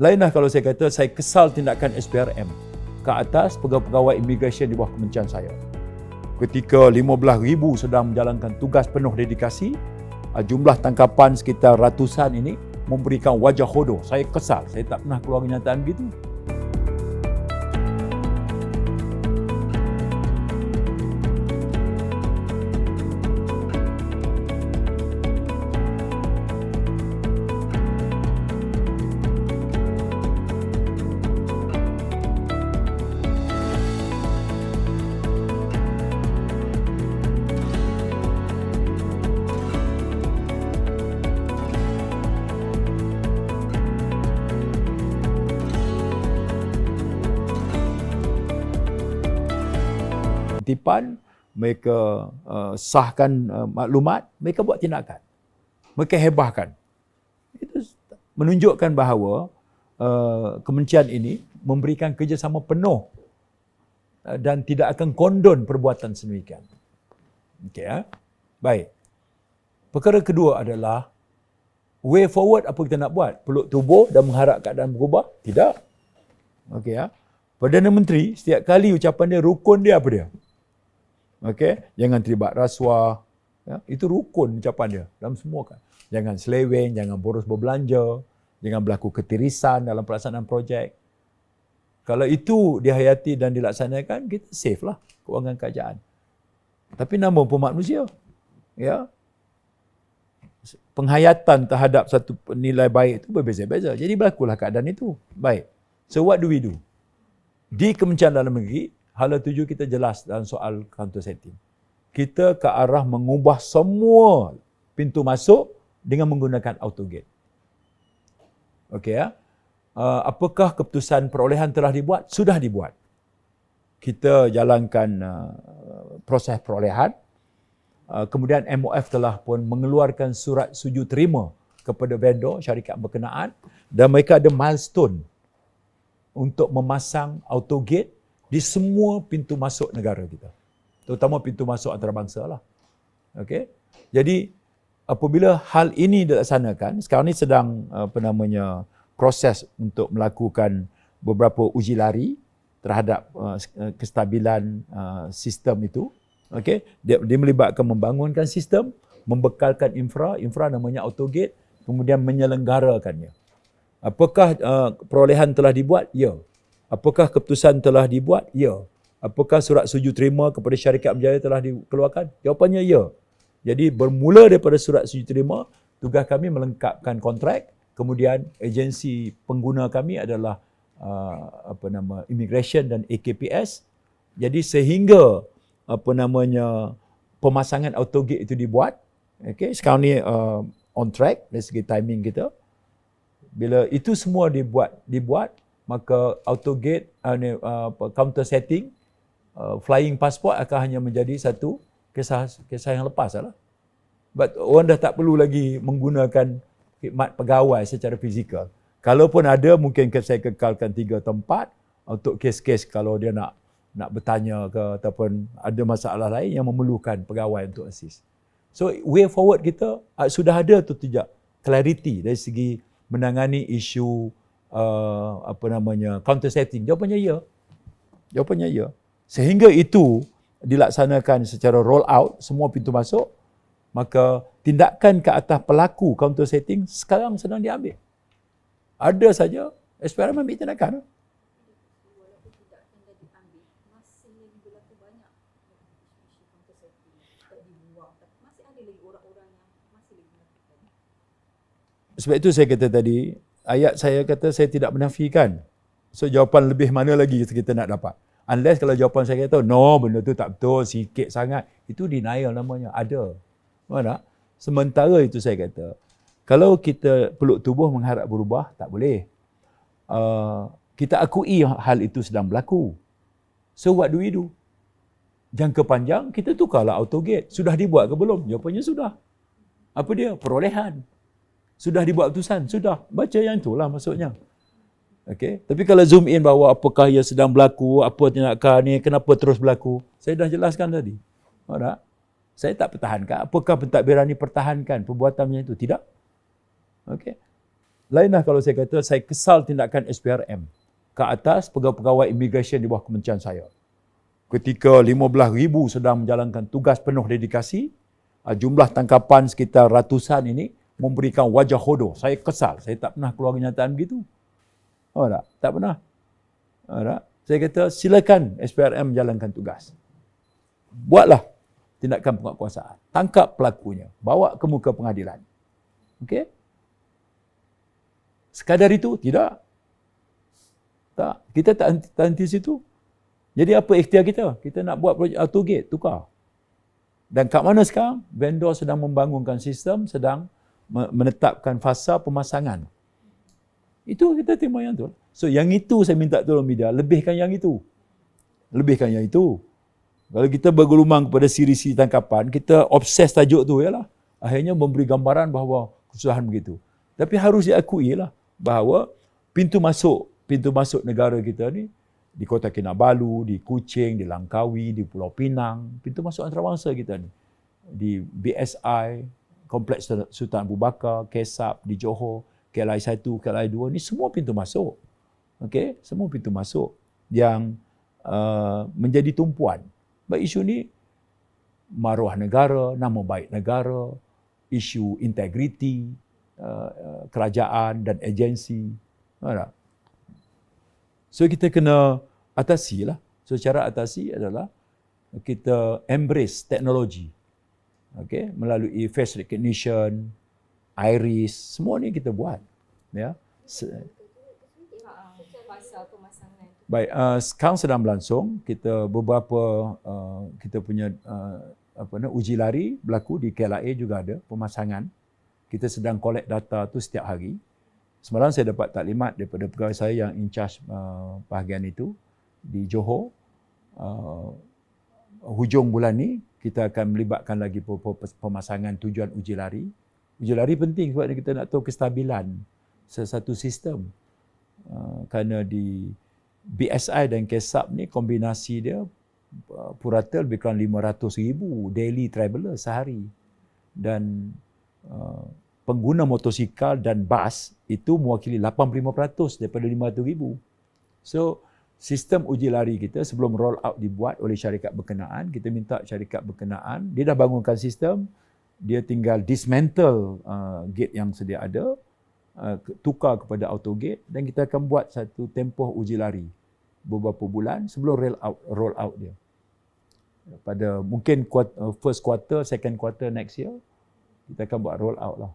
Lainlah kalau saya kata saya kesal tindakan SPRM ke atas pegawai-pegawai imigresen di bawah kementerian saya. Ketika 15,000 sedang menjalankan tugas penuh dedikasi, ah, jumlah tangkapan sekitar ratusan ini memberikan wajah hodoh. Saya kesal, saya tak pernah keluar kenyataan begitu. Titipan, mereka uh, sahkan uh, maklumat, mereka buat tindakan. Mereka hebahkan. Itu menunjukkan bahawa uh, kementerian ini memberikan kerjasama penuh uh, dan tidak akan kondon perbuatan sedemikian. Okey ya. Baik. Perkara kedua adalah way forward apa kita nak buat? Peluk tubuh dan mengharap keadaan berubah? Tidak. Okey ya. Perdana Menteri setiap kali ucapan dia rukun dia apa dia? Okey, jangan terlibat rasuah. Ya, itu rukun ucapan dia dalam semua kan. Jangan seleweng, jangan boros berbelanja, jangan berlaku ketirisan dalam pelaksanaan projek. Kalau itu dihayati dan dilaksanakan, kita safe lah kewangan kerajaan. Tapi nama pun manusia. Ya. Penghayatan terhadap satu nilai baik itu berbeza-beza. Jadi berlakulah keadaan itu. Baik. So what do we do? Di Kementerian Dalam Negeri, hala tuju kita jelas dalam soal counter setting. Kita ke arah mengubah semua pintu masuk dengan menggunakan autogate. Okey ya. Uh, apakah keputusan perolehan telah dibuat? Sudah dibuat. Kita jalankan uh, proses perolehan. Uh, kemudian MOF telah pun mengeluarkan surat sujud terima kepada vendor syarikat berkenaan dan mereka ada milestone untuk memasang autogate di semua pintu masuk negara kita. Terutama pintu masuk antarabangsa lah. Okay? Jadi apabila hal ini dilaksanakan, sekarang ini sedang apa namanya proses untuk melakukan beberapa uji lari terhadap uh, kestabilan uh, sistem itu. Okay? Dia, dia melibatkan membangunkan sistem, membekalkan infra, infra namanya autogate, kemudian menyelenggarakannya. Apakah uh, perolehan telah dibuat? Ya. Apakah keputusan telah dibuat? Ya. Apakah surat sujud terima kepada syarikat berjaya telah dikeluarkan? Jawapannya ya. Jadi bermula daripada surat sujud terima, tugas kami melengkapkan kontrak, kemudian agensi pengguna kami adalah uh, apa nama immigration dan AKPS. Jadi sehingga apa namanya pemasangan autogate itu dibuat, okay, sekarang ni uh, on track dari segi timing kita. Bila itu semua dibuat dibuat maka autogate uh, uh, counter setting uh, flying passport akan hanya menjadi satu kisah kisah yang lepas lah. But orang dah tak perlu lagi menggunakan khidmat pegawai secara fizikal. Kalaupun ada mungkin saya kekalkan tiga tempat untuk kes-kes kalau dia nak nak bertanya ke ataupun ada masalah lain yang memerlukan pegawai untuk assist. So way forward kita uh, sudah ada tu tidak clarity dari segi menangani isu uh, apa namanya counter setting jawapannya ya. Jawapannya ya. Sehingga itu dilaksanakan secara roll out semua pintu masuk maka tindakan ke atas pelaku counter setting sekarang sedang diambil. Ada saja SPRM ambil tindakan. Sebab itu saya kata tadi ayat saya kata saya tidak menafikan. So jawapan lebih mana lagi kita nak dapat? Unless kalau jawapan saya kata no benda tu tak betul, sikit sangat, itu denial namanya. Ada. Mana? Sementara itu saya kata, kalau kita peluk tubuh mengharap berubah, tak boleh. Uh, kita akui hal itu sedang berlaku. So what do we do? Jangka panjang, kita tukarlah autogate. Sudah dibuat ke belum? Jawapannya sudah. Apa dia? Perolehan. Sudah dibuat keputusan? Sudah. Baca yang itulah maksudnya. Okay. Tapi kalau zoom in bahawa apakah ia sedang berlaku, apa tindakan ni, kenapa terus berlaku, saya dah jelaskan tadi. Tak? Saya tak pertahankan. Apakah pentadbiran ini pertahankan perbuatan itu? Tidak. Okay. Lainlah kalau saya kata saya kesal tindakan SPRM ke atas pegawai-pegawai immigration di bawah kementerian saya. Ketika 15,000 sedang menjalankan tugas penuh dedikasi, ah, jumlah tangkapan sekitar ratusan ini memberikan wajah hodoh. Saya kesal. Saya tak pernah keluar kenyataan begitu. Oh tak? Tak pernah. Oh, tak? Saya kata silakan SPRM menjalankan tugas. Buatlah tindakan penguatkuasaan. Tangkap pelakunya. Bawa ke muka pengadilan. Okey? Sekadar itu? Tidak. Tak. Kita tak henti, tak henti situ. Jadi apa ikhtiar kita? Kita nak buat projek autogate, tukar. Dan kat mana sekarang? Vendor sedang membangunkan sistem, sedang menetapkan fasa pemasangan. Itu kita terima yang tu. So yang itu saya minta tolong media, lebihkan yang itu. Lebihkan yang itu. Kalau kita bergelumang kepada siri-siri tangkapan, kita obses tajuk tu ialah. Akhirnya memberi gambaran bahawa kesusahan begitu. Tapi harus diakui lah bahawa pintu masuk pintu masuk negara kita ni di Kota Kinabalu, di Kuching, di Langkawi, di Pulau Pinang, pintu masuk antarabangsa kita ni. Di BSI, Kompleks Sultan Abu Bakar, Kesap, di Johor, KLI 1, KLI 2 ni semua pintu masuk. Okey, semua pintu masuk yang uh, menjadi tumpuan. Baik isu ni maruah negara, nama baik negara, isu integriti, Uh, uh, kerajaan dan agensi. Tak? So kita kena atasi lah. So cara atasi adalah kita embrace teknologi. Okay? Melalui face recognition, iris, semua ni kita buat. Ya. Baik, uh, sekarang sedang berlangsung. Kita beberapa uh, kita punya uh, apa nama uji lari berlaku di KLIA juga ada pemasangan kita sedang collect data tu setiap hari. Semalam saya dapat taklimat daripada pegawai saya yang in charge uh, bahagian itu di Johor. Uh, hujung bulan ni kita akan melibatkan lagi pemasangan tujuan uji lari. Uji lari penting sebab kita nak tahu kestabilan sesuatu sistem. Uh, kerana di BSI dan KESAP ni kombinasi dia uh, purata lebih kurang 500 ribu daily traveller sehari. Dan uh, pengguna motosikal dan bas itu mewakili 85% daripada 500,000. So, sistem uji lari kita sebelum roll out dibuat oleh syarikat berkenaan, kita minta syarikat berkenaan, dia dah bangunkan sistem, dia tinggal dismantle uh, gate yang sedia ada, uh, tukar kepada auto gate dan kita akan buat satu tempoh uji lari beberapa bulan sebelum roll out roll out dia. Pada mungkin uh, first quarter, second quarter next year, kita akan buat roll out lah.